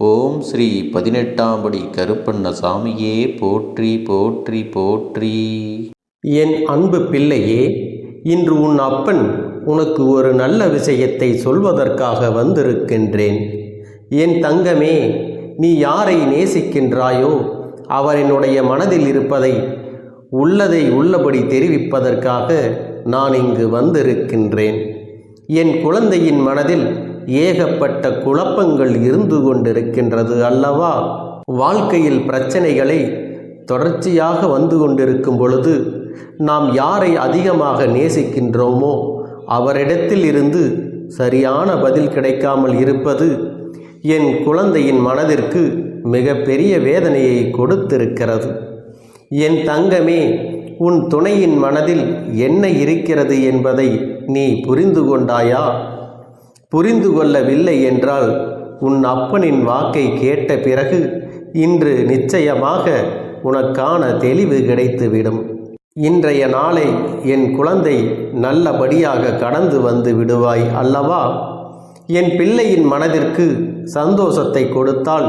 ஓம் ஸ்ரீ பதினெட்டாம் படி கருப்பண்ண சாமியே போற்றி போற்றி போற்றி. என் அன்பு பிள்ளையே இன்று உன் அப்பன் உனக்கு ஒரு நல்ல விஷயத்தை சொல்வதற்காக வந்திருக்கின்றேன். என் தங்கமே நீ யாரை நேசிக்கின்றாயோ அவரினுடைய மனதில் இருப்பதை உள்ளதை உள்ளபடி தெரிவிப்பதற்காக நான் இங்கு வந்திருக்கின்றேன். என் குழந்தையின் மனதில் ஏகப்பட்ட குழப்பங்கள் இருந்து கொண்டிருக்கின்றது அல்லவா? வாழ்க்கையில் பிரச்சனைகளை தொடர்ச்சியாக வந்து கொண்டிருக்கும் பொழுது நாம் யாரை அதிகமாக நேசிக்கின்றோமோ அவரிடத்தில் இருந்து சரியான பதில் கிடைக்காமல் இருப்பது என் குழந்தையின் மனதிற்கு மிகப்பெரிய வேதனையை கொடுத்திருக்கிறது. என் தங்கமே உன் துணையின் மனதில் என்ன இருக்கிறது என்பதை நீ புரிந்து கொண்டாயா? புரிந்து கொள்ளவில்லை என்றால் உன் அப்பனின் வாக்கை கேட்ட பிறகு இன்று நிச்சயமாக உனக்கான தெளிவு கிடைத்துவிடும். இன்றைய நாளை என் குழந்தை நல்லபடியாக கடந்து வந்து விடுவாய் அல்லவா? என் பிள்ளையின் மனதிற்கு சந்தோஷத்தை கொடுத்தால்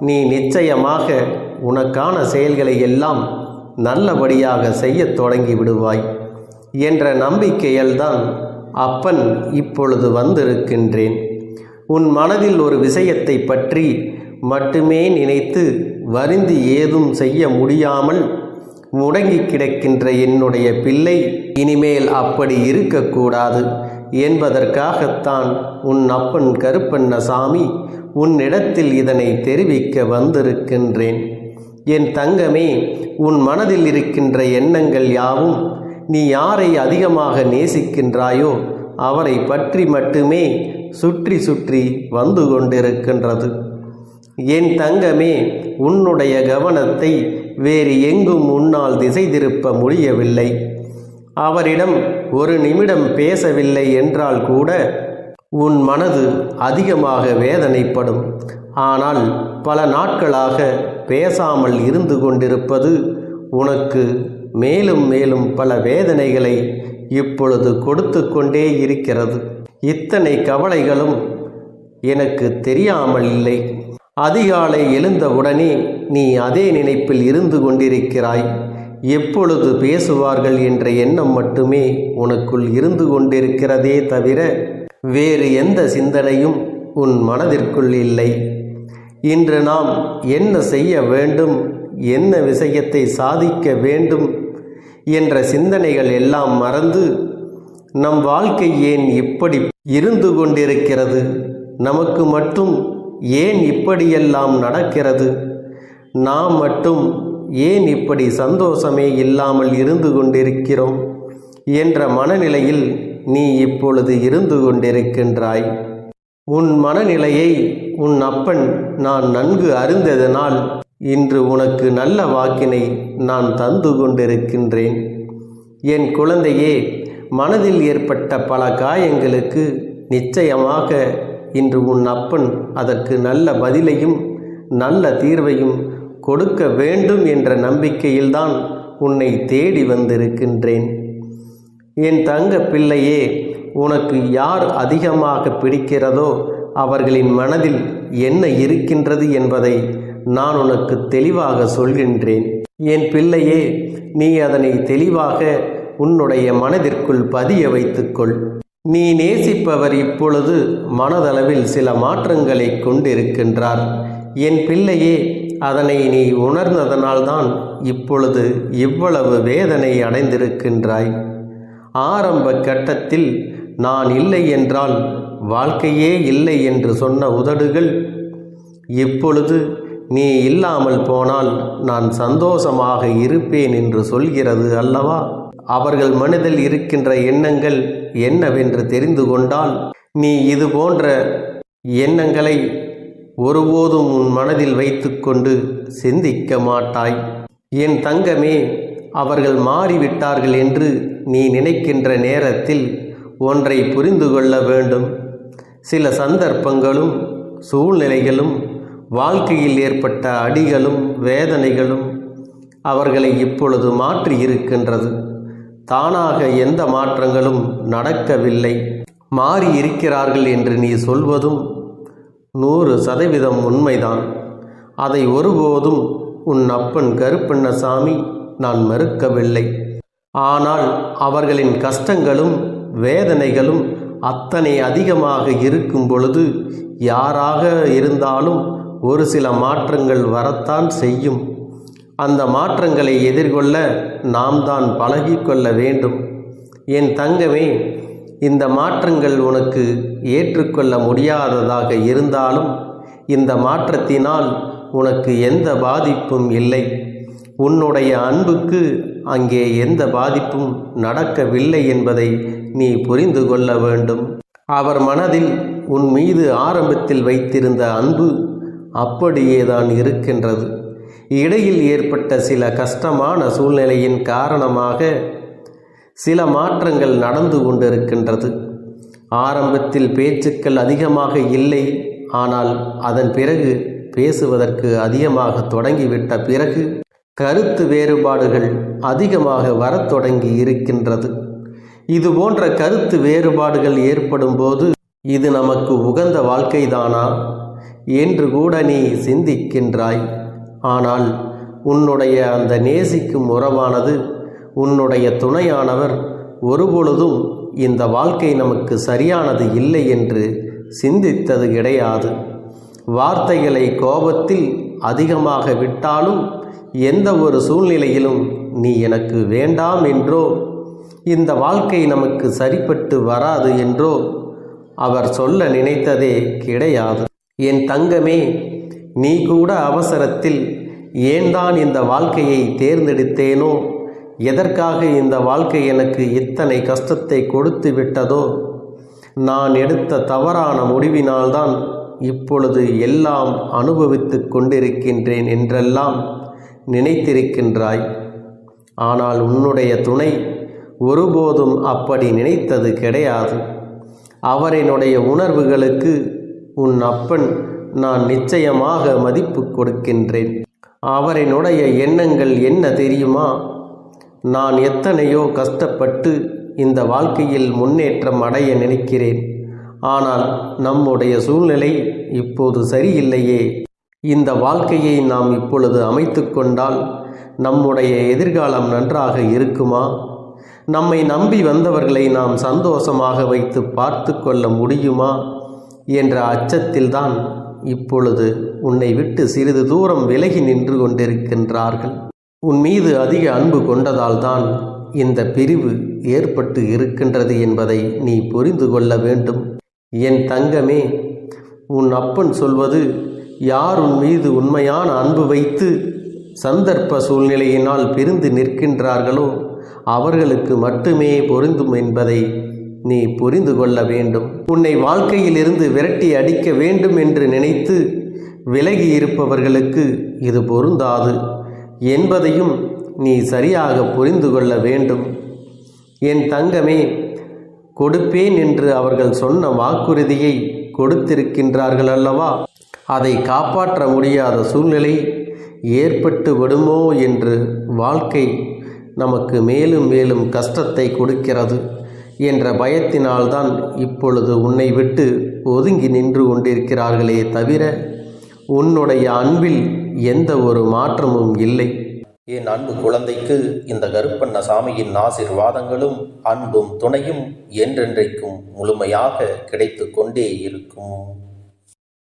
நீ நிச்சயமாக உனக்கான செயல்களை எல்லாம் நல்லபடியாக செய்யத் தொடங்கி விடுவாய் என்ற நம்பிக்கையில்தான் அப்பன் இப்பொழுது வந்திருக்கின்றேன். உன் மனதில் ஒரு விஷயத்தை பற்றி மட்டுமே நினைத்து வருந்தி ஏதும் செய்ய முடியாமல் முடங்கி கிடக்கின்ற என்னுடைய பிள்ளை இனிமேல் அப்படி இருக்கக்கூடாது என்பதற்காகத்தான் உன் அப்பன் கருப்பண்ணசாமி உன்னிடத்தில் இதனை தெரிவிக்க வந்திருக்கின்றேன். என் தங்கமே உன் மனதில் இருக்கின்ற எண்ணங்கள் யாவும் நீ யாரை அதிகமாக நேசிக்கின்றாயோ அவரை பற்றி மட்டுமே சுற்றி சுற்றி வந்து கொண்டிருக்கின்றது. என் தங்கமே உன்னுடைய கவனத்தை வேறு எங்கும் உன்னால் திசை திருப்ப முடியவில்லை. அவரிடம் ஒரு நிமிடம் பேசவில்லை என்றால் கூட உன் மனது அதிகமாக வேதனைப்படும். ஆனால் பல நாட்களாக பேசாமல் இருந்து கொண்டிருப்பது உனக்கு மேலும் மேலும் பல வேதனைகளை இப்பொழுது கொடுத்து கொண்டே இருக்கிறது. இத்தனை கவலைகளும் எனக்கு தெரியாமல் இல்லை. அதிகாலை எழுந்தவுடனே நீ அதே நினைப்பில் இருந்து கொண்டிருக்கிறாய். எப்பொழுது பேசுவார்கள் என்ற எண்ணம் மட்டுமே உனக்குள் இருந்து கொண்டிருக்கிறதே தவிர வேறு எந்த சிந்தனையும் உன் மனதிற்குள் இல்லை. இன்று நாம் என்ன செய்ய வேண்டும் என்ன விஷயத்தை சாதிக்க வேண்டும் என்ற சிந்தனைகள் எல்லாம் மறந்து நம் வாழ்க்கை ஏன் இப்படி இருந்து கொண்டிருக்கிறது? நமக்கு மட்டும் ஏன் இப்படியெல்லாம் நடக்கிறது? நாம் மட்டும் ஏன் இப்படி சந்தோஷமே இல்லாமல் இருந்து கொண்டிருக்கிறோம்? என்ற மனநிலையில் நீ இப்பொழுது இருந்து கொண்டிருக்கின்றாய். உன் மனநிலையை உன் அப்பன் நான் நன்கு அறிந்ததனால் இன்று உனக்கு நல்ல வாக்கினை நான் தந்து கொண்டிருக்கின்றேன். என் குழந்தையே மனதில் ஏற்பட்ட பல காயங்களுக்கு நிச்சயமாக இன்று உன் அப்பன் அதற்கு நல்ல பதிலையும் நல்ல தீர்வையும் கொடுக்க வேண்டும் என்ற நம்பிக்கையில்தான் உன்னை தேடி வந்திருக்கின்றேன். என் தங்க பிள்ளையே உனக்கு யார் அதிகமாக பிடிக்கிறதோ அவர்களின் மனதில் என்ன இருக்கின்றது என்பதை நான் உனக்கு தெளிவாக சொல்கின்றேன். என் பிள்ளையே நீ அதனை தெளிவாக உன்னுடைய மனதிற்குள் பதிய வைத்துக்கொள். நீ நேசிப்பவர் இப்பொழுது மனதளவில் சில மாற்றங்களை கொண்டிருக்கின்றார். என் பிள்ளையே அதனை நீ உணர்ந்ததனால்தான் இப்பொழுது இவ்வளவு வேதனை அடைந்திருக்கின்றாய். ஆரம்ப கட்டத்தில் நான் இல்லை என்றால் வாழ்க்கையே இல்லை என்று சொன்ன உதடுகள் இப்பொழுது நீ இல்லாமல் போனால் நான் சந்தோஷமாக இருப்பேன் என்று சொல்கிறது அல்லவா? அவர்கள் மனதில் இருக்கின்ற எண்ணங்கள் என்னவென்று தெரிந்து கொண்டால் நீ இது போன்ற எண்ணங்களை ஒருபோதும் உன் மனதில் வைத்துக்கொண்டு சிந்திக்க மாட்டாய். என் தங்கமே அவர்கள் மாறிவிட்டார்கள் என்று நீ நினைக்கின்ற நேரத்தில் ஒன்றை புரிந்து கொள்ள வேண்டும். சில சந்தர்ப்பங்களும் சூழ்நிலைகளும் வாழ்க்கையில் ஏற்பட்ட அடிகளும் வேதனைகளும் அவர்களை இப்பொழுது மாற்றி இருக்கின்றது. தானாக எந்த மாற்றங்களும் நடக்கவில்லை. மாறி இருக்கிறார்கள் என்று நீ சொல்வதும் நூறு சதவீதம் உண்மைதான். அதை ஒருபோதும் உன் அப்பன் கருப்பண்ணசாமி நான் மறுக்கவில்லை. ஆனால் அவர்களின் கஷ்டங்களும் வேதனைகளும் அத்தனை அதிகமாக இருக்கும் பொழுது யாராக இருந்தாலும் ஒரு சில மாற்றங்கள் வரத்தான் செய்யும். அந்த மாற்றங்களை எதிர்கொள்ள நாம் தான் பழகிக்கொள்ள வேண்டும். என் தங்கமே இந்த மாற்றங்கள் உனக்கு ஏற்றுக்கொள்ள முடியாததாக இருந்தாலும் இந்த மாற்றத்தினால் உனக்கு எந்த பாதிப்பும் இல்லை. உன்னுடைய அன்புக்கு அங்கே எந்த பாதிப்பும் நடக்கவில்லை என்பதை நீ புரிந்து கொள்ள வேண்டும். அவர் மனதில் உன் மீது ஆரம்பத்தில் வைத்திருந்த அன்பு அப்படியே தான் இருக்கின்றது. இடையில் ஏற்பட்ட சில கஷ்டமான சூழ்நிலையின் காரணமாக சில மாற்றங்கள் நடந்து கொண்டிருக்கின்றது. ஆரம்பத்தில் பேச்சுக்கள் அதிகமாக இல்லை. ஆனால் அதன் பிறகு பேசுவதற்கு அதிகமாக தொடங்கிவிட்ட பிறகு கருத்து வேறுபாடுகள் அதிகமாக வரத் தொடங்கி இருக்கின்றது. இது போன்ற கருத்து வேறுபாடுகள் ஏற்படும் போது இது நமக்கு உகந்த வாழ்க்கைதானா? என்று கூட நீ சிந்திக்கின்றாய். ஆனால் உன்னுடைய அந்த நேசிக்கும் உறவானது உன்னுடைய துணையானவர் ஒருபொழுதும் இந்த வாழ்க்கை நமக்கு சரியானது இல்லை என்று சிந்தித்தது கிடையாது. வார்த்தைகளை கோபத்தில் அதிகமாக விட்டாலும் எந்த ஒரு சூழ்நிலையிலும் நீ எனக்கு வேண்டாம் என்றோ இந்த வாழ்க்கை நமக்கு சரிப்பட்டு வராது என்றோ அவர் சொல்ல நினைத்ததே கிடையாது. என் தங்கமே நீ கூட அவசரத்தில் ஏன்தான் இந்த வாழ்க்கையை தேர்ந்தெடுத்தேனோ? எதற்காக இந்த வாழ்க்கை எனக்கு இத்தனை கஷ்டத்தை கொடுத்து விட்டதோ? நான் எடுத்த தவறான முடிவினால்தான் இப்பொழுது எல்லாம் அனுபவித்து கொண்டிருக்கின்றேன் என்றெல்லாம் நினைத்திருக்கின்றாய். ஆனால் உன்னுடைய துணை ஒருபோதும் அப்படி நினைத்தது கிடையாது. அவரினுடைய உணர்வுகளுக்கு உன் அப்பன் நான் நிச்சயமாக மதிப்பு கொடுக்கின்றேன். அவரினுடைய எண்ணங்கள் என்ன தெரியுமா? நான் எத்தனையோ கஷ்டப்பட்டு இந்த வாழ்க்கையில் முன்னேற்றம் அடைய நினைக்கிறேன். ஆனால் நம்முடைய சூழ்நிலை இப்போது சரியில்லையே. இந்த வாழ்க்கையை நாம் இப்பொழுது அமைத்து கொண்டால் நம்முடைய எதிர்காலம் நன்றாக இருக்குமா? நம்மை நம்பி வந்தவர்களை நாம் சந்தோஷமாக வைத்து பார்த்து கொள்ள முடியுமா? என்ற அச்சத்தில்தான் இப்பொழுது உன்னை விட்டு சிறிது தூரம் விலகி நின்று கொண்டிருக்கின்றார்கள். உன் மீது அதிக அன்பு கொண்டதால்தான் இந்த பிரிவு ஏற்பட்டு இருக்கின்றது என்பதை நீ புரிந்து கொள்ள வேண்டும். என் தங்கமே உன் அப்பன் சொல்வது யார் உன் மீது உண்மையான அன்பு வைத்து சந்தர்ப்ப சூழ்நிலையினால் பிரிந்து நிற்கின்றார்களோ அவர்களுக்கு மட்டுமே பொருந்தும் என்பதை நீ புரிந்து கொள்ள வேண்டும். உன்னை வாழ்க்கையிலிருந்து விரட்டி அடிக்க வேண்டும் என்று நினைத்து விலகி இருப்பவர்களுக்கு இது பொருந்தாது என்பதையும் நீ சரியாக புரிந்து கொள்ள வேண்டும். என் தங்கமே கொடுப்பேன் என்று அவர்கள் சொன்ன வாக்குறுதியை கொடுத்திருக்கின்றார்கள் அல்லவா அதை காப்பாற்ற முடியாத சூழ்நிலை ஏற்பட்டு விடுமோ என்று வாழ்க்கை நமக்கு மேலும் மேலும் கஷ்டத்தை கொடுக்கிறது என்ற பயத்தினால்தான் இப்பொழுது உன்னை விட்டு ஒதுங்கி நின்று கொண்டிருக்கிறார்களே தவிர உன்னுடைய அன்பில் எந்த ஒரு மாற்றமும் இல்லை. என் அன்பு குழந்தைக்கு இந்த கருப்பண்ண சாமியின் ஆசிர்வாதங்களும் அன்பும் துணையும் என்றென்றைக்கும் முழுமையாக கிடைத்து கொண்டே இருக்கும்.